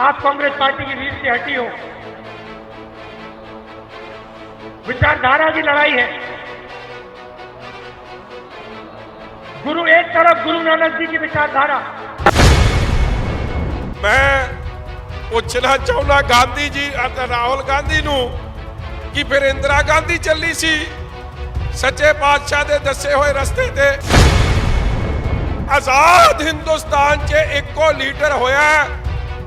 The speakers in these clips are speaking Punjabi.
आप कांग्रेस पार्टी की रीढ़ से हटी हो विचारधारा की लड़ाई है गुरु एक तरफ गुरु नानक जी की विचारधारा ਮੈਂ ਪੁੱਛਣਾ ਚਾਹੁੰਦਾ ਗਾਂਧੀ ਜੀ ਅਤੇ ਰਾਹੁਲ ਗਾਂਧੀ ਨੂੰ ਕਿ ਫਿਰ ਇੰਦਰਾ ਗਾਂਧੀ ਚੱਲੀ ਸੀ ਸੱਚੇ ਪਾਤਸ਼ਾਹ ਦੇ ਦੱਸੇ ਹੋਏ ਰਸਤੇ ਤੇ ਆਜ਼ਾਦ ਹਿੰਦੁਸਤਾਨ 'ਚ ਇੱਕੋ ਲੀਡਰ ਹੋਇਆ ਹੈ,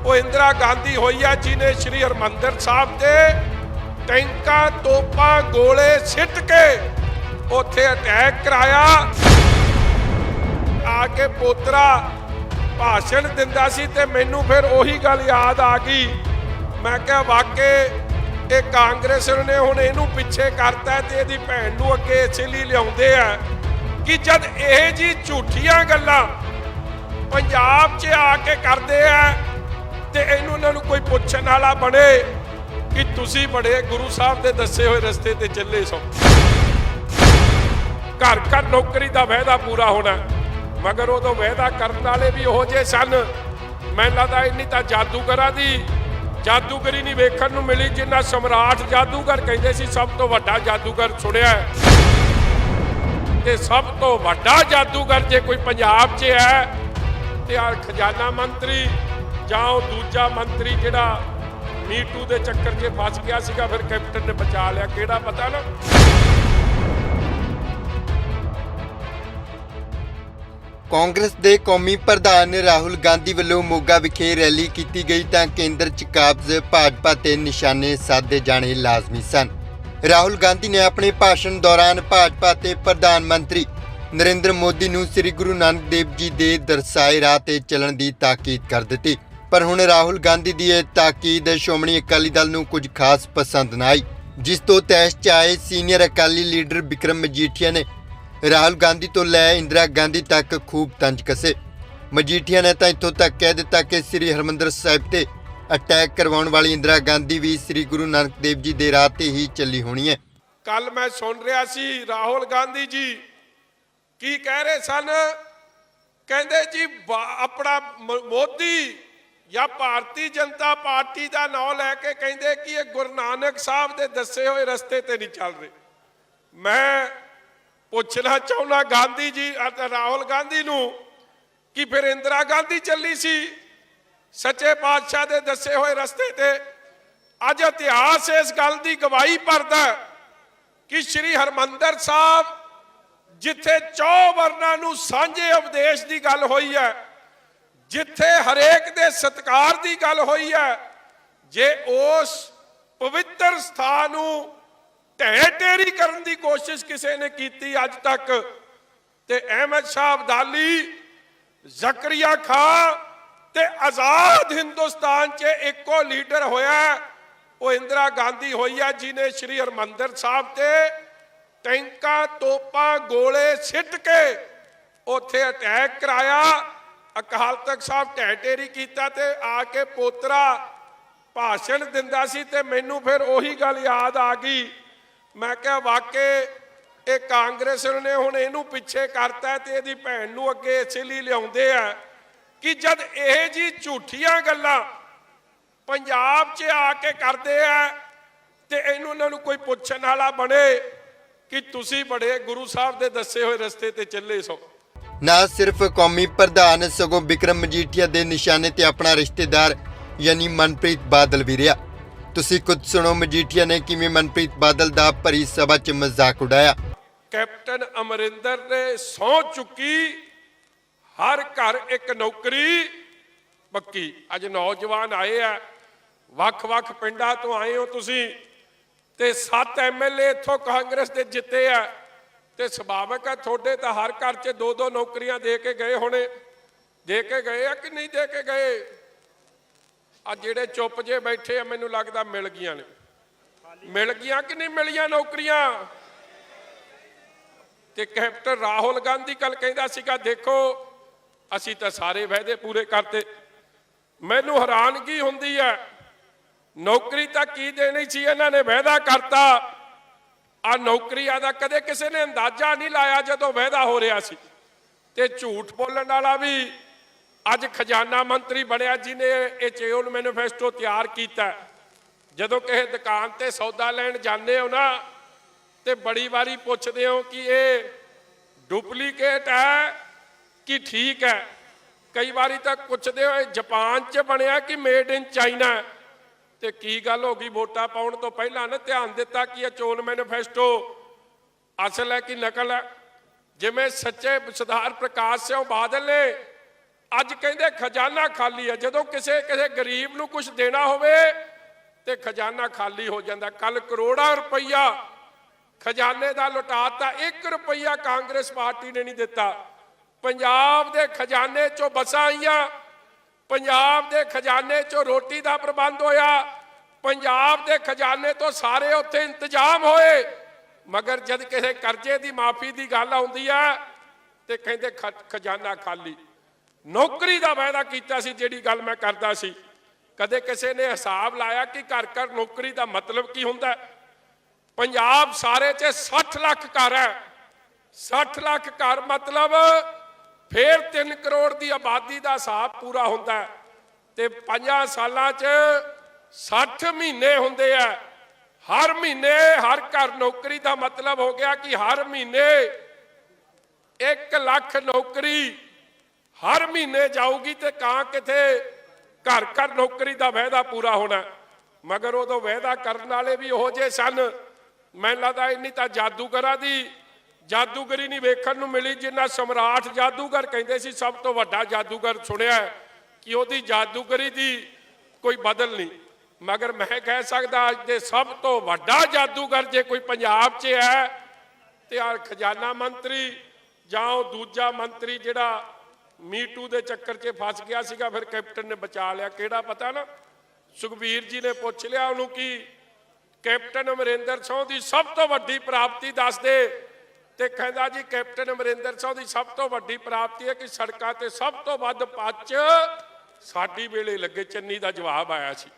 ਉਹ ਇੰਦਰਾ ਗਾਂਧੀ ਹੋਈ ਆ ਜਿਨੇ ਸ਼੍ਰੀ ਹਰਮੰਦਰ ਸਾਹਿਬ ਤੇ ਟੈਂਕਾਂ, ਤੋਪਾਂ, ਗੋਲੇ ਸਿੱਟ ਕੇ ਉੱਥੇ ਅਟੈਕ ਕਰਾਇਆ। ਆ ਕੇ ਪੋਤਰਾ ਭਾਸ਼ਣ ਦਿੰਦਾ ਸੀ ਤੇ ਮੈਨੂੰ ਫਿਰ ਉਹੀ ਗੱਲ ਯਾਦ ਆ ਗਈ। ਮੈਂ ਕਿਹਾ ਵਾਕਈ ਇਹ ਕਾਂਗਰਸ ਨੇ ਹੁਣ ਇਹਨੂੰ ਪਿੱਛੇ ਕਰਤਾ ਹੈ ਤੇ ਇਹਦੀ ਭੈਣ ਨੂੰ ਅੱਗੇ ਇਸੇ ਲਈ ਲਿਆਉਂਦੇ ਆ। ਕਿ ਜਦ ਇਹ ਜੀ ਝੂਠੀਆਂ ਗੱਲਾਂ ਪੰਜਾਬ 'ਚ ਆ ਕੇ ਕਰਦੇ ਆ ਤੇ ਇਹਨੂੰ ਇਹਨਾਂ ਨੂੰ ਕੋਈ ਪੁੱਛਣ ਵਾਲਾ ਬਣੇ ਕਿ ਤੁਸੀਂ ਬੜੇ ਗੁਰੂ ਸਾਹਿਬ ਦੇ ਦੱਸੇ ਹੋਏ ਰਸਤੇ ਤੇ ਚੱਲੇ ਸੋ। ਘਰ ਘਰ ਨੌਕਰੀ ਦਾ ਵਾਅਦਾ ਪੂਰਾ ਹੋਣਾ ਮਗਰ ਉਦੋਂ ਵਾਅਦਾ ਕਰਨ ਵਾਲੇ ਵੀ ਉਹੋ ਜਿਹੇ ਸਨ। ਮੈਨੂੰ ਲੱਗਦਾ ਇੰਨੀ ਤਾਂ ਜਾਦੂਗਰਾਂ ਦੀ ਜਾਦੂਗਰੀ ਨਹੀਂ ਵੇਖਣ ਨੂੰ ਮਿਲੀ, ਜਿੰਨਾ ਸਮਰਾਟ ਜਾਦੂਗਰ ਕਹਿੰਦੇ ਸੀ, ਸਭ ਤੋਂ ਵੱਡਾ ਜਾਦੂਗਰ ਸੁਣਿਆ ਤੇ ਸਭ ਤੋਂ ਵੱਡਾ ਜਾਦੂਗਰ ਜੇ ਕੋਈ ਪੰਜਾਬ 'ਚ ਹੈ, ਤੇ ਆ ਖਜ਼ਾਨਾ ਮੰਤਰੀ ਜਾਂ ਉਹ ਦੂਜਾ ਮੰਤਰੀ ਜਿਹੜਾ ਮੀਟੂ ਦੇ ਚੱਕਰ 'ਚ ਫਸ ਗਿਆ ਸੀਗਾ, ਫਿਰ ਕੈਪਟਨ ਨੇ ਬਚਾ ਲਿਆ। ਕਿਹੜਾ ਪਤਾ ਨਾ? ਕਾਂਗਰਸ ਦੇ ਕੌਮੀ ਪ੍ਰਧਾਨ ਰਾਹੁਲ ਗਾਂਧੀ ਵੱਲੋਂ ਮੋਗਾ ਵਿਖੇ ਰੈਲੀ ਕੀਤੀ ਗਈ ਤਾਂ ਕੇਂਦਰ 'ਚ ਕਾਬਜ਼ ਭਾਜਪਾ ਤੇ ਨਿਸ਼ਾਨੇ ਸਾਧੇ ਜਾਣੇ ਲਾਜ਼ਮੀ ਸਨ। ਰਾਹੁਲ ਗਾਂਧੀ ਨੇ ਆਪਣੇ ਭਾਸ਼ਣ ਦੌਰਾਨ ਭਾਜਪਾ ਤੇ ਪ੍ਰਧਾਨ ਮੰਤਰੀ ਨਰਿੰਦਰ ਮੋਦੀ ਨੂੰ ਸ੍ਰੀ ਗੁਰੂ ਨਾਨਕ ਦੇਵ ਜੀ ਦੇ ਦਰਸਾਏ ਰਾਹ ਤੇ ਚੱਲਣ ਦੀ ਤਾਕੀਦ ਕਰ ਦਿੱਤੀ। ਪਰ ਹੁਣ ਰਾਹੁਲ ਗਾਂਧੀ ਦੀ ਇਹ ਤਾਕੀਦ ਸ਼੍ਰੋਮਣੀ ਅਕਾਲੀ ਦਲ ਨੂੰ ਕੁਝ ਖਾਸ ਪਸੰਦ ਨਾ ਆਈ, ਜਿਸ ਤੋਂ ਤੈਸ਼ 'ਚ ਆਏ ਸੀਨੀਅਰ ਅਕਾਲੀ ਲੀਡਰ ਵਿਕਰਮ ਮਜੀਠੀਆ ਨੇ ਰਾਹੁਲ ਗਾਂਧੀ ਤੋਂ ਲੈ ਇੰਦਰਾ ਗਾਂਧੀ ਤੱਕ ਖੂਬ ਤੰਜ ਕਸੇ। ਮਜੀਠੀਆ ਨੇ ਤਾਂ ਇੱਥੋਂ ਤੱਕ ਕਹਿ ਦਿੱਤਾ ਕਿ ਸ੍ਰੀ ਹਰਮੰਦਰ ਸਾਹਿਬ ਤੇ ਅਟੈਕ ਕਰਵਾਉਣ ਵਾਲੀ ਇੰਦਰਾ ਗਾਂਧੀ ਵੀ ਸ੍ਰੀ ਗੁਰੂ ਨਾਨਕ ਦੇਵ ਜੀ ਦੇ ਰਾਹ ਤੇ ਹੀ ਚੱਲੀ ਹੋਣੀ ਹੈ। ਕੱਲ ਮੈਂ ਸੁਣ ਰਿਹਾ ਸੀ ਰਾਹੁਲ ਗਾਂਧੀ ਜੀ ਕੀ ਕਹਿ ਰਹੇ ਸਨ? ਕਹਿੰਦੇ ਜੀ ਆਪਣਾ ਮੋਦੀ ਜਾਂ ਭਾਰਤੀ ਜਨਤਾ ਪਾਰਟੀ ਦਾ ਨਾਮ ਲੈ ਕੇ ਕਹਿੰਦੇ ਕਿ ਇਹ ਗੁਰੂ ਨਾਨਕ ਸਾਹਿਬ ਦੇ ਦੱਸੇ ਹੋਏ ਰਸਤੇ ਤੇ ਨਹੀਂ ਚੱਲ ਰਹੇ। ਮੈਂ ਪੁੱਛਣਾ ਚਾਹੁੰਦਾ ਗਾਂਧੀ ਜੀ ਅਤੇ ਰਾਹੁਲ ਗਾਂਧੀ ਨੂੰ ਕਿ ਫਿਰ ਇੰਦਰਾ ਗਾਂਧੀ ਚੱਲੀ ਸੀ ਸੱਚੇ ਪਾਤਸ਼ਾਹ ਦੇ ਦੱਸੇ ਹੋਏ ਰਸਤੇ ਤੇ। ਅੱਜ ਇਤਿਹਾਸ ਇਸ ਗੱਲ ਦੀ ਗਵਾਹੀ ਭਰਦਾ ਕਿ ਸ੍ਰੀ ਹਰਮੰਦਰ ਸਾਹਿਬ ਜਿੱਥੇ ਚੌ ਵਰਨਾਂ ਨੂੰ ਸਾਂਝੇ ਉਪਦੇਸ਼ ਦੀ ਗੱਲ ਹੋਈ ਹੈ ਜਿੱਥੇ ਹਰੇਕ ਦੇ ਸਤਕਾਰ ਦੀ ਗੱਲ ਹੋਈ ਹੈ, ਜੇ ਉਸ ਪਵਿੱਤਰ ਸਥਾਨ ਨੂੰ ਢਹਿ ਢੇਰੀ ਕਰਨ ਦੀ ਕੋਸ਼ਿਸ਼ ਕਿਸੇ ਨੇ ਕੀਤੀ ਅੱਜ ਤੱਕ, ਤੇ ਅਹਿਮਦ ਸ਼ਾਹ ਅਬਦਾਲੀ, ਜ਼ਕਰੀਆ ਖਾਂ ਤੇ ਆਜ਼ਾਦ ਹਿੰਦੁਸਤਾਨ 'ਚ ਇੱਕੋ ਲੀਡਰ ਹੋਇਆ, ਉਹ ਇੰਦਰਾ ਗਾਂਧੀ ਹੋਈ ਹੈ ਜਿਨੇ ਸ਼੍ਰੀ ਹਰਮੰਦਰ ਸਾਹਿਬ ਤੇ ਟੈਂਕਾਂ, ਤੋਪਾਂ, ਗੋਲੇ ਸਿੱਟ ਕੇ ਉੱਥੇ ਅਟੈਕ ਕਰਾਇਆ। ਅਕਾਲ ਤਖਤ ਸਾਹਿਬ ਢਹਿ ਕੀਤਾ ਤੇ ਆ ਕੇ ਪੋਤਰਾ ਭਾਸ਼ਣ ਦਿੰਦਾ ਸੀ ਤੇ ਮੈਨੂੰ ਫਿਰ ਉਹੀ ਗੱਲ ਯਾਦ ਆ ਗਈ। ਮੈਂ ਕਿਹਾ ਵਾਕਈ ਇਹ ਕਾਂਗਰਸ ਨੇ ਹੁਣ ਇਹਨੂੰ ਪਿੱਛੇ ਕਰਤਾ ਹੈ ਤੇ ਇਹਦੀ ਭੈਣ ਨੂੰ ਅੱਗੇ ਇਸੇ ਲਈ ਲਿਆਉਂਦੇ ਆ ਕਿ ਜਦ ਇਹ ਜੀ ਝੂਠੀਆਂ ਗੱਲਾਂ ਪੰਜਾਬ 'ਚ ਆ ਕੇ ਕਰਦੇ ਆ ਤੇ ਇਹਨੂੰ ਇਹਨਾਂ ਨੂੰ ਕੋਈ ਪੁੱਛਣ ਵਾਲਾ ਬਣੇ ਕਿ ਤੁਸੀਂ ਬੜੇ ਗੁਰੂ ਸਾਹਿਬ ਦੇ ਦੱਸੇ ਹੋਏ ਰਸਤੇ ਤੇ ਚੱਲੇ ਸੋ। ਨਾ ਸਿਰਫ ਕੌਮੀ ਪ੍ਰਧਾਨ ਸਗੋਂ ਵਿਕਰਮ ਮਜੀਠੀਆ ਦੇ ਨਿਸ਼ਾਨੇ ਤੇ ਆਪਣਾ ਰਿਸ਼ਤੇਦਾਰ, ਯਾਨੀ ਮਨਪ੍ਰੀਤ ਬਾਦਲ ਵੀ ਰਿਹਾ। ਤੁਸੀਂ ਕੁਝ ਸੁਣੋ ਮਜੀਠੀਆ ਨੇ ਕਿਵੇਂ ਮਨਪ੍ਰੀਤ ਬਾਦਲ ਦਾ ਭਰੀ ਸਭਾ 'ਚ ਮਜ਼ਾਕ ਉਡਾਇਆ। ਕੈਪਟਨ ਅਮਰਿੰਦਰ ਨੇ ਸੌ ਚੁੱਕੀ, ਹਰ ਘਰ ਇੱਕ ਨੌਕਰੀ ਪੱਕੀ। ਅੱਜ ਨੌਜਵਾਨ ਆਏ ਆ, ਵੱਖ-ਵੱਖ ਪਿੰਡਾਂ ਤੋਂ ਆਏ ਹੋ ਤੁਸੀਂ, ਤੇ 7 ਐਮਐਲਏ ਇੱਥੋਂ ਕਾਂਗਰਸ ਦੇ ਜਿੱਤੇ ਆ। ਤੇ ਸੁਭਾਵਿਕ ਹੈ ਤੁਹਾਡੇ ਤਾਂ ਹਰ ਘਰ 'ਚ ਦੋ ਦੋ ਨੌਕਰੀਆਂ ਦੇ ਕੇ ਗਏ ਹੋਣੇ। ਦੇ ਕੇ ਗਏ ਆ ਕਿ ਨਹੀਂ ਦੇ ਕੇ ਗਏ? ਆ ਜਿਹੜੇ ਚੁੱਪ ਜੇ ਬੈਠੇ ਆ, ਮੈਨੂੰ ਲੱਗਦਾ ਮਿਲ ਗਈਆਂ ਨੇ। ਮਿਲ ਗਈਆਂ ਕਿ ਨਹੀਂ ਮਿਲੀਆਂ ਨੌਕਰੀਆਂ? ਤੇ ਕੈਪਟਨ ਰਾਹੁਲ ਗਾਂਧੀ ਕੱਲ ਕਹਿੰਦਾ ਸੀਗਾ, ਦੇਖੋ, ਅਸੀਂ ਤਾਂ ਸਾਰੇ ਵਾਅਦੇ ਪੂਰੇ ਕਰਤੇ। ਮੈਨੂੰ ਹੈਰਾਨਗੀ ਹੁੰਦੀ ਹੈ, ਨੌਕਰੀ ਤਾਂ ਕੀ ਦੇਣੀ ਸੀ? ਇਹਨਾਂ ਨੇ ਵਾਅਦਾ ਕਰਤਾ। ਆ ਨੌਕਰੀਆਂ ਦਾ ਕਦੇ ਕਿਸੇ ਨੇ ਅੰਦਾਜ਼ਾ ਨਹੀਂ ਲਾਇਆ ਜਦੋਂ ਵਾਅਦਾ ਹੋ ਰਿਹਾ ਸੀ। ਤੇ ਝੂਠ ਬੋਲਣ ਵਾਲਾ ਵੀ ਅੱਜ ਖਜ਼ਾਨਾ ਮੰਤਰੀ ਬਣਿਆ ਜਿਹਨੇ ਇਹ ਚੇਓਨ ਮੈਨੀਫੈਸਟੋ ਤਿਆਰ ਕੀਤਾ। ਜਦੋਂ ਕਿਸੇ ਦੁਕਾਨ ਤੇ ਸੌਦਾ ਲੈਣ ਜਾਂਦੇ ਹੋ ਨਾ, ਤੇ ਬੜੀ ਵਾਰੀ ਪੁੱਛਦੇ ਹੋ ਕਿ ਇਹ ਡੁਪਲੀਕੇਟ ਹੈ ਕਿ ਠੀਕ ਹੈ? ਕਈ ਵਾਰੀ ਤਾਂ ਪੁੱਛਦੇ ਹੋ, ਇਹ ਜਾਪਾਨ 'ਚ ਬਣਿਆ ਕਿ ਮੇਡ ਇਨ ਚਾਈਨਾ ਹੈ? ਤੇ ਕੀ ਗੱਲ ਹੋ ਗਈ? ਵੋਟਾਂ ਪਾਉਣ ਤੋਂ ਪਹਿਲਾਂ ਨਾ ਧਿਆਨ ਦਿੱਤਾ ਕਿ ਇਹ ਚੋਣ ਮੈਨੀਫੈਸਟੋ ਅਸਲ ਹੈ ਕਿ ਨਕਲ ਹੈ? ਜਿਵੇਂ ਸੱਚੇ ਸਰਦਾਰ ਪ੍ਰਕਾਸ਼ ਸਿੰਘ ਬਾਦਲ ਨੇ ਅੱਜ ਕਹਿੰਦੇ ਖਜ਼ਾਨਾ ਖਾਲੀ ਹੈ। ਜਦੋਂ ਕਿਸੇ ਕਿਸੇ ਗਰੀਬ ਨੂੰ ਕੁਝ ਦੇਣਾ ਹੋਵੇ ਤੇ ਖਜ਼ਾਨਾ ਖਾਲੀ ਹੋ ਜਾਂਦਾ। ਕੱਲ ਕਰੋੜਾਂ ਰੁਪਈਆ ਖਜ਼ਾਨੇ ਦਾ ਲੁਟਾਤਾ 1 ਰੁਪਈਆ ਕਾਂਗਰਸ ਪਾਰਟੀ ਨੇ ਨਹੀਂ ਦਿੱਤਾ। ਪੰਜਾਬ ਦੇ ਖਜ਼ਾਨੇ ਚੋਂ ਬਸਾਂ ਆਈਆਂ ਪੰਜਾਬ ਦੇ ਖਜ਼ਾਨੇ ਚੋਂ ਰੋਟੀ ਦਾ ਪ੍ਰਬੰਧ ਹੋਇਆ। ਪੰਜਾਬ ਦੇ ਖਜ਼ਾਨੇ ਤੋਂ ਸਾਰੇ ਉੱਥੇ ਇੰਤਜ਼ਾਮ ਹੋਏ। ਮਗਰ ਜਦ ਕਿਸੇ ਕਰਜ਼ੇ ਦੀ ਮਾਫੀ ਦੀ ਗੱਲ ਆਉਂਦੀ ਆ, ਤੇ ਕਹਿੰਦੇ ਖ- ਖਜ਼ਾਨਾ ਖਾਲੀ। ਨੌਕਰੀ ਦਾ ਵਾਅਦਾ ਕੀਤਾ ਸੀ, ਜਿਹੜੀ ਗੱਲ ਮੈਂ ਕਰਦਾ ਸੀ। ਕਦੇ ਕਿਸੇ ਨੇ ਹਿਸਾਬ ਲਾਇਆ ਕਿ ਘਰ ਘਰ ਨੌਕਰੀ ਦਾ ਮਤਲਬ ਕੀ ਹੁੰਦਾ? ਪੰਜਾਬ ਸਾਰੇ 'ਚ 60 ਲੱਖ ਘਰ ਹੈ। 60 ਲੱਖ ਘਰ ਮਤਲਬ ਫੇਰ 3 ਕਰੋੜ ਦੀ ਆਬਾਦੀ ਦਾ ਹਿਸਾਬ ਪੂਰਾ ਹੁੰਦਾ ਤੇ 5 ਸਾਲਾਂ 'ਚ 60 ਮਹੀਨੇ ਹੁੰਦੇ ਆ। ਹਰ ਮਹੀਨੇ, ਹਰ ਘਰ ਨੌਕਰੀ ਦਾ ਮਤਲਬ ਹੋ ਗਿਆ ਕਿ ਹਰ ਮਹੀਨੇ 1 ਲੱਖ ਨੌਕਰੀ ਹਰ ਮਹੀਨੇ ਜਾਊਗੀ ਤੇ ਕਾਂ ਕਿਥੇ ਘਰ ਘਰ ਨੌਕਰੀ ਦਾ ਵਾਅਦਾ ਪੂਰਾ ਹੋਣਾ ਮਗਰ ਉਦੋਂ ਵਾਅਦਾ ਕਰਨ ਵਾਲੇ ਵੀ ਉਹੋ ਜਿਹੇ ਸਨ। ਮੈਨੂੰ ਲੱਗਦਾ ਇੰਨੀ ਤਾਂ ਜਾਦੂਗਰਾਂ ਦੀ ਜਾਦੂਗਰੀ ਨਹੀਂ ਵੇਖਣ ਨੂੰ ਮਿਲੀ, ਜਿੰਨਾ ਸਮਰਾਟ ਜਾਦੂਗਰ ਕਹਿੰਦੇ ਸੀ, ਸਭ ਤੋਂ ਵੱਡਾ ਜਾਦੂਗਰ ਸੁਣਿਆ ਕਿ ਉਹਦੀ ਜਾਦੂਗਰੀ ਦੀ ਕੋਈ ਬਦਲ ਨਹੀਂ। ਮਗਰ ਮੈਂ ਕਹਿ ਸਕਦਾ ਅੱਜ ਦੇ ਸਭ ਤੋਂ ਵੱਡਾ ਜਾਦੂਗਰ ਜੇ ਕੋਈ ਪੰਜਾਬ 'ਚ ਹੈ, ਤੇ ਆ ਖਜ਼ਾਨਾ ਮੰਤਰੀ ਜਾਂ ਉਹ ਦੂਜਾ ਮੰਤਰੀ ਜਿਹੜਾ ਮੀਟੂ ਦੇ ਚੱਕਰ 'ਚ ਫਸ ਗਿਆ ਸੀਗਾ, ਫਿਰ ਕੈਪਟਨ ਨੇ ਬਚਾ ਲਿਆ। ਕਿਹੜਾ ਪਤਾ ਨਾ? ਸੁਖਬੀਰ ਜੀ ਨੇ ਪੁੱਛ ਲਿਆ ਉਹਨੂੰ ਕਿ ਕੈਪਟਨ ਅਮਰਿੰਦਰ ਸਿੰਘ ਦੀ ਸਭ ਤੋਂ ਵੱਡੀ ਪ੍ਰਾਪਤੀ ਦੱਸ ਦੇ। ਤੇ ਕਹਿੰਦਾ ਜੀ, ਕੈਪਟਨ ਅਮਰਿੰਦਰ ਸਿੰਘ ਦੀ ਸਭ ਤੋਂ ਵੱਡੀ ਪ੍ਰਾਪਤੀ ਹੈ ਕਿ ਸੜਕਾਂ ਤੇ ਸਭ ਤੋਂ ਵੱਧ ਪੱਚ ਸਾਡੀ ਵੇਲੇ ਲੱਗੇ ਚੰਨੀ ਦਾ ਜਵਾਬ ਆਇਆ ਸੀ।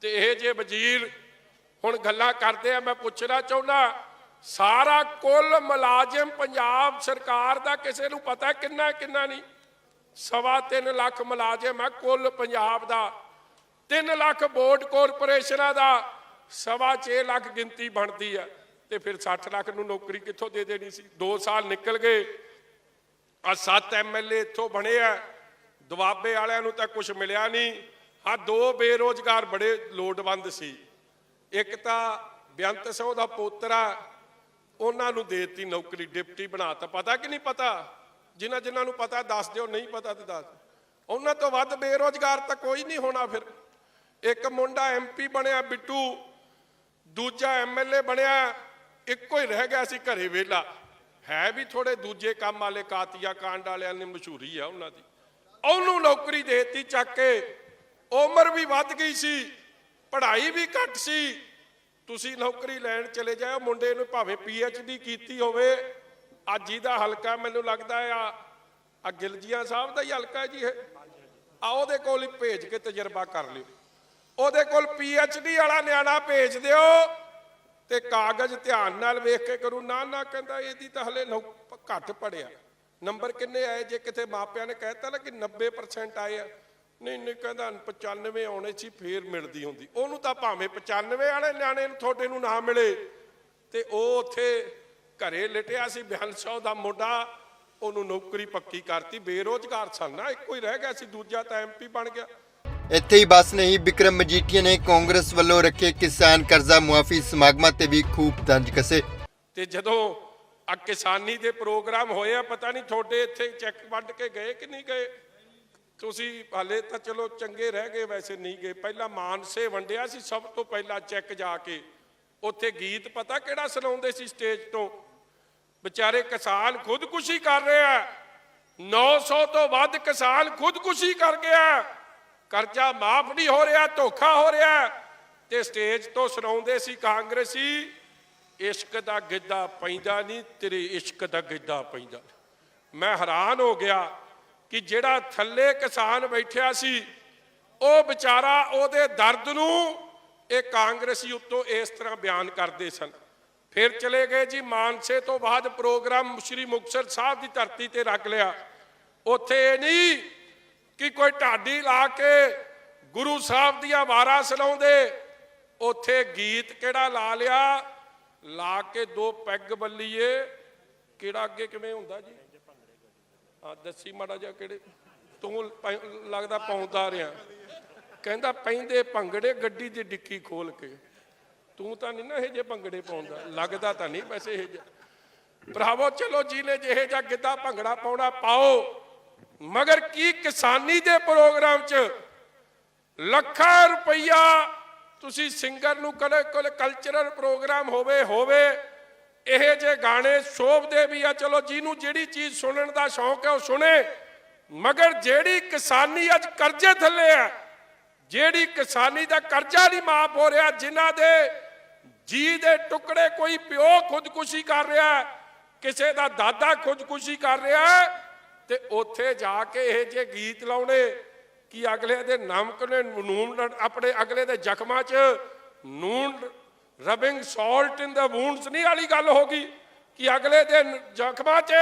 ਤੇ ਇਹ ਜੇ ਵਜ਼ੀਰ ਹੁਣ ਗੱਲਾਂ ਕਰਦੇ ਆ, ਮੈਂ ਪੁੱਛਣਾ ਚਾਹੁੰਦਾ, ਸਾਰਾ ਕੁੱਲ ਮੁਲਾਜ਼ਮ ਪੰਜਾਬ ਸਰਕਾਰ ਦਾ ਕਿਸੇ ਨੂੰ ਪਤਾ ਕਿੰਨਾ ਕਿੰਨਾ ਨਹੀਂ? ਸਵਾ ਤਿੰਨ ਲੱਖ ਮੁਲਾਜ਼ਮ ਹੈ ਕੁੱਲ ਪੰਜਾਬ ਦਾ। 3 ਲੱਖ ਬੋਰਡ ਕਾਰਪੋਰੇਸ਼ਨਾਂ ਦਾ ਸਵਾ 6 ਲੱਖ ਗਿਣਤੀ ਬਣਦੀ ਹੈ। ਤੇ ਫਿਰ 60 ਲੱਖ ਨੂੰ ਨੌਕਰੀ ਕਿੱਥੋਂ ਦੇ ਦੇਣੀ ਸੀ? 2 ਸਾਲ ਨਿਕਲ ਗਏ। ਆ 7 ਐਮਐਲਏ ਇੱਥੋਂ ਬਣੇ ਆ। ਦੁਆਬੇ ਵਾਲਿਆਂ ਨੂੰ ਤਾਂ ਕੁਝ ਮਿਲਿਆ ਨਹੀਂ। ਆ ਦੋ ਬੇਰੋਜ਼ਗਾਰ ਬੜੇ ਲੋੜਵੰਦ ਸੀ। ਇੱਕ ਤਾਂ ਬੇਅੰਤ ਸਿੰਘ ਦਾ ਪੋਤਰਾ ਉਹਨਾਂ ਨੂੰ ਦੇਤੀ ਨੌਕਰੀ, ਡਿਪਟੀ ਬਣਾਤਾ। ਪਤਾ ਕਿ ਨਹੀਂ ਪਤਾ? ਜਿਨ੍ਹਾਂ ਜਿਨ੍ਹਾਂ ਨੂੰ ਪਤਾ, ਦੱਸ ਦਿਓ। ਨਹੀਂ ਪਤਾ ਤੇ ਦੱਸ ਉਹਨਾਂ ਤੋਂ ਵੱਧ ਬੇਰੋਜ਼ਗਾਰ ਤਾਂ ਕੋਈ ਨਹੀਂ ਹੋਣਾ ਫਿਰ। ਇੱਕ ਮੁੰਡਾ ਐਮਪੀ ਬਣਿਆ, ਬਿੱਟੂ। ਦੂਜਾ ਐਮਐਲਏ ਬਣਿਆ। ਇੱਕੋ ਹੀ ਰਹਿ ਗਿਆ ਸੀ ਘਰੇ ਵੇਲਾ ਹੈ ਵੀ ਥੋੜੇ ਦੂਜੇ ਕੰਮ ਵਾਲੇ, ਕਾਤੀਆ ਕਾਂਡ ਵਾਲਿਆਂ ਨੇ ਮਸ਼ਹੂਰੀ ਆ ਉਹਨਾਂ ਦੀ। ਉਹਨੂੰ ਨੌਕਰੀ ਦੇਤੀ ਚੱਕ ਕੇ। ਉਮਰ ਵੀ ਵੱਧ ਗਈ ਸੀ, ਪੜ੍ਹਾਈ ਵੀ ਘੱਟ ਸੀ। ਤੁਸੀਂ ਨੌਕਰੀ ਲੈਣ ਚਲੇ ਜਾਓ, ਮੁੰਡੇ ਨੂੰ ਭਾਵੇਂ ਡੀ ਕੀਤੀ ਹੋਵੇ। ਅੱਜ ਜਿਹਦਾ ਹਲਕਾ ਮੈਨੂੰ ਲੱਗਦਾ ਆ ਆ ਗਿਲਜੀਆਂ ਸਾਹਿਬ ਦਾ ਹੀ ਹਲਕਾ ਜੀ ਇਹ। ਆ ਉਹਦੇ ਕੋਲ ਹੀ ਭੇਜ ਕੇ ਤਜਰਬਾ ਕਰ ਲਿਓ। ਉਹਦੇ ਕੋਲ ਡੀ ਵਾਲਾ ਨਿਆਣਾ ਭੇਜ ਦਿਓ। ਤੇ ਕਾਗਜ਼ ਧਿਆਨ ਨਾਲ ਵੇਖ ਕੇ ਕਰੂ। ਨਾ ਨਾ ਕਹਿੰਦਾ, ਇਹਦੀ ਤਾਂ ਹਲੇ ਨੌ- ਘੱਟ ਪੜਿਆ ਨੰਬਰ ਕਿੰਨੇ ਆਏ? ਜੇ ਕਿਤੇ ਮਾਪਿਆਂ ਨੇ ਕਹਿਤਾ ਨਾ ਕਿ 90% ਆਏ ਆ, ਨਹੀਂ ਨਹੀਂ ਕਹਿੰਦਾ 95 ਆਉਣੇ ਸੀ, ਫੇਰ ਮਿਲਦੀ ਹੁੰਦੀ। ਉਹਨੂੰ ਤਾਂ ਭਾਵੇਂ 95 ਵਾਲੇ ਨਿਆਣੇ ਨੂੰ ਤੁਹਾਡੇ ਨੂੰ ਨਾ ਮਿਲੇ। ਤੇ ਉਹ ਉੱਥੇ ਘਰੇ ਲਟਿਆ ਸੀ ਬਿਆਨਸੌ ਦਾ ਮੁੰਡਾ। ਉਹਨੂੰ ਨੌਕਰੀ ਪੱਕੀ ਕਰਤੀ। ਬੇਰੋਜ਼ਗਾਰ ਸਨ ਨਾ ਇੱਕੋ ਹੀ ਰਹਿ ਗਿਆ ਸੀ, ਦੂਜਾ ਤਾਂ ਐਮਪੀ ਬਣ ਗਿਆ। ਇੱਥੇ ਹੀ ਬਸ ਨਹੀਂ ਵਿਕਰਮ ਮਜੀਠੀਆ ਨੇ ਕਾਂਗਰਸ ਵੱਲੋਂ ਰੱਖੇ ਕਿਸਾਨ ਕਰਜ਼ਾ ਮੁਆਫੀ ਸਮਾਗਮਾਂ ਤੇ ਵੀ ਖੂਬ ਤੰਜ ਕਸੇ। ਤੇ ਜਦੋਂ ਆ ਕਿਸਾਨੀ ਦੇ ਪ੍ਰੋਗਰਾਮ ਹੋਏ ਆ, ਪਤਾ ਨਹੀਂ ਤੁਹਾਡੇ ਇੱਥੇ ਚੈੱਕ ਵੱਢ ਕੇ ਗਏ ਕਿ ਨਹੀਂ ਗਏ? ਤੁਸੀਂ ਹਾਲੇ ਤਾਂ ਚਲੋ ਚੰਗੇ ਰਹਿ ਗਏ, ਵੈਸੇ ਨਹੀਂ ਗਏ। ਪਹਿਲਾਂ ਮਾਨਸੇ ਵੰਡਿਆ ਸੀ, ਸਭ ਤੋਂ ਪਹਿਲਾਂ ਚੈੱਕ ਜਾ ਕੇ। ਉੱਥੇ ਗੀਤ ਪਤਾ ਕਿਹੜਾ ਸੁਣਾਉਂਦੇ ਸੀ ਸਟੇਜ ਤੋਂ? ਵਿਚਾਰੇ ਕਿਸਾਨ ਖੁਦਕੁਸ਼ੀ ਕਰ ਰਿਹਾ ਆ 900 ਤੋਂ ਵੱਧ ਕਿਸਾਨ ਖੁਦਕੁਸ਼ੀ ਕਰ ਗਿਆ ਕਰਜ਼ਾ ਮਾਫ ਨਹੀਂ ਹੋ ਰਿਹਾ, ਧੋਖਾ ਹੋ ਰਿਹਾ। ਤੇ ਸਟੇਜ ਤੋਂ ਸੁਣਾਉਂਦੇ ਸੀ ਕਾਂਗਰਸੀ, ਇਸ਼ਕ ਦਾ ਗਿੱਧਾ ਪੈਂਦਾ ਨਹੀਂ, ਤੇਰੇ ਇਸ਼ਕ ਦਾ ਗਿੱਧਾ ਪੈਂਦਾ। ਮੈਂ ਹੈਰਾਨ ਹੋ ਗਿਆ ਕਿ ਜਿਹੜਾ ਥੱਲੇ ਕਿਸਾਨ ਬੈਠਿਆ ਸੀ, ਉਹ ਵਿਚਾਰਾ ਉਹਦੇ ਦਰਦ ਨੂੰ ਇਹ ਕਾਂਗਰਸੀ ਉੱਤੋਂ ਇਸ ਤਰ੍ਹਾਂ ਬਿਆਨ ਕਰਦੇ ਸਨ। ਫਿਰ ਚਲੇ ਗਏ ਜੀ ਮਾਨਸੇ ਤੋਂ ਬਾਅਦ ਪ੍ਰੋਗਰਾਮ ਸ਼੍ਰੀ ਮੁਕਤਸਰ ਸਾਹਿਬ ਦੀ ਧਰਤੀ ਤੇ ਰੱਖ ਲਿਆ। ਉੱਥੇ ਇਹ ਨਹੀਂ ਕਿ ਕੋਈ ਢਾਡੀ ਲਾ ਕੇ ਗੁਰੂ ਸਾਹਿਬ ਦੀਆਂ ਵਾਰਾਂ ਸੁਣਾਉਂਦੇ ਉੱਥੇ ਗੀਤ ਕਿਹੜਾ ਲਾ ਲਿਆ? ਲਾ ਕੇ ਦੋ ਪੈਗ ਬੱਲੀਏ। ਕਿਹੜਾ ਅੱਗੇ ਕਿਵੇਂ ਹੁੰਦਾ ਜੀ? ਆ ਦੱਸੀ ਮਾੜਾ ਜਿਹਾ ਕਿਹੜੇ? ਤੂੰ ਲੱਗਦਾ ਪਾਉਂਦਾ ਰਿਹਾ। ਕਹਿੰਦਾ ਪੈਂਦੇ ਭੰਗੜੇ ਗੱਡੀ ਦੀ ਡਿੱਕੀ ਖੋਲ ਕੇ। ਤੂੰ ਤਾਂ ਨਹੀਂ ਨਾ ਇਹ ਜੇ ਭੰਗੜੇ ਪਾਉਂਦਾ। ਲੱਗਦਾ ਤਾਂ ਨਹੀਂ ਵੈਸੇ ਇਹ ਜਿਹਾ। ਭਰਾਵੋ, ਚਲੋ ਜਿਹਨੇ ਜਿਹੇ ਜਾਂ ਗਿੱਧਾ ਭੰਗੜਾ ਪਾਉਣਾ, ਪਾਓ। ਮਗਰ ਕੀ ਕਿਸਾਨੀ ਦੇ ਪ੍ਰੋਗਰਾਮ 'ਚ ਲੱਖਾਂ ਰੁਪਈਆ ਤੁਸੀਂ ਸਿੰਗਰ ਨੂੰ ਕਦੇ ਕੋਲ ਕਲਚਰਲ ਪ੍ਰੋਗਰਾਮ ਹੋਵੇ ਹੋਵੇ, ਇਹ ਜੇ ਗਾਣੇ ਸ਼ੋਭਦੇ ਵੀ ਆ, ਚਲੋ ਜਿਹਨੂੰ ਜਿਹੜੀ ਚੀਜ਼ ਸੁਣਨ ਦਾ ਸ਼ੌਂਕ ਹੈ ਉਹ ਸੁਣੇ, ਮਗਰ ਜਿਹੜੀ ਕਿਸਾਨੀ ਅੱਜ ਕਰਜ਼ੇ ਥੱਲੇ ਆ, ਜਿਹੜੀ ਕਿਸਾਨੀ ਦਾ ਕਰਜ਼ਾ ਨਹੀਂ ਮਾਫ ਹੋ ਰਿਹਾ, ਜਿਨ੍ਹਾਂ ਦੇ ਜੀ ਦੇ ਟੁਕੜੇ ਕੋਈ ਪਿਓ ਖੁਦਕੁਸ਼ੀ ਕਰ ਰਿਹਾ, ਕਿਸੇ ਦਾ ਦਾਦਾ ਖੁਦਕੁਸ਼ੀ ਕਰ ਰਿਹਾ ਤੇ ਉੱਥੇ ਜਾ ਕੇ ਇਹ ਜੇ ਗੀਤ ਲਾਉਣੇ, ਕਿ ਅਗਲੇ ਦੇ ਨਮਕ ਨੇ ਨੂਨ ਆਪਣੇ ਅਗਲੇ ਦੇ ਜ਼ਖਮਾਂ 'ਚ ਨੂਨ ਰਬਿੰਗ ਸਾਲਟ ਇਨ ਦਾ ਵੂਨਸ ਨਹੀਂ ਵਾਲੀ ਗੱਲ ਹੋ ਗਈ, ਕਿ ਅਗਲੇ ਦੇ ਜ਼ਖਮਾਂ 'ਚ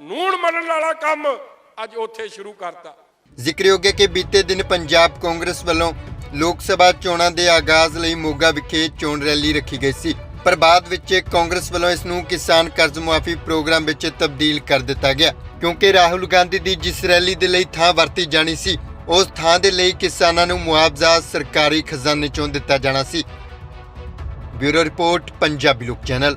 ਨੂਨ ਮਲਣ ਵਾਲਾ ਕੰਮ ਅੱਜ ਉੱਥੇ ਸ਼ੁਰੂ ਕਰਤਾ। ਜ਼ਿਕਰਯੋਗ ਹੈ ਕਿ ਬੀਤੇ ਦਿਨ ਪੰਜਾਬ ਕਾਂਗਰਸ ਵੱਲੋਂ ਲੋਕ ਸਭਾ ਚੋਣਾਂ ਦੇ ਆਗਾਜ਼ ਲਈ ਮੋਗਾ ਵਿਖੇ ਚੋਣ ਰੈਲੀ ਰੱਖੀ ਗਈ ਸੀ, ਪਰ ਬਾਅਦ ਵਿੱਚ ਕਾਂਗਰਸ ਵੱਲੋਂ ਇਸ ਨੂੰ ਕਿਸਾਨ ਕਰਜ਼ ਮੁਆਫੀ ਪ੍ਰੋਗਰਾਮ ਵਿੱਚ ਤਬਦੀਲ ਕਰ ਦਿੱਤਾ ਗਿਆ। ਕਿਉਂਕਿ ਰਾਹੁਲ ਗਾਂਧੀ ਦੀ ਜਿਸ ਰੈਲੀ ਦੇ ਲਈ ਥਾਂ ਵਰਤੀ ਜਾਣੀ ਸੀ, ਉਸ ਥਾਂ ਦੇ ਲਈ ਕਿਸਾਨਾਂ ਨੂੰ ਮੁਆਵਜ਼ਾ ਸਰਕਾਰੀ ਖਜ਼ਾਨੇ ਚੋਂ ਦਿੱਤਾ ਜਾਣਾ ਸੀ। ਬਿਊਰੋ ਰਿਪੋਰਟ, ਪੰਜਾਬੀ ਲੋਕ ਚੈਨਲ।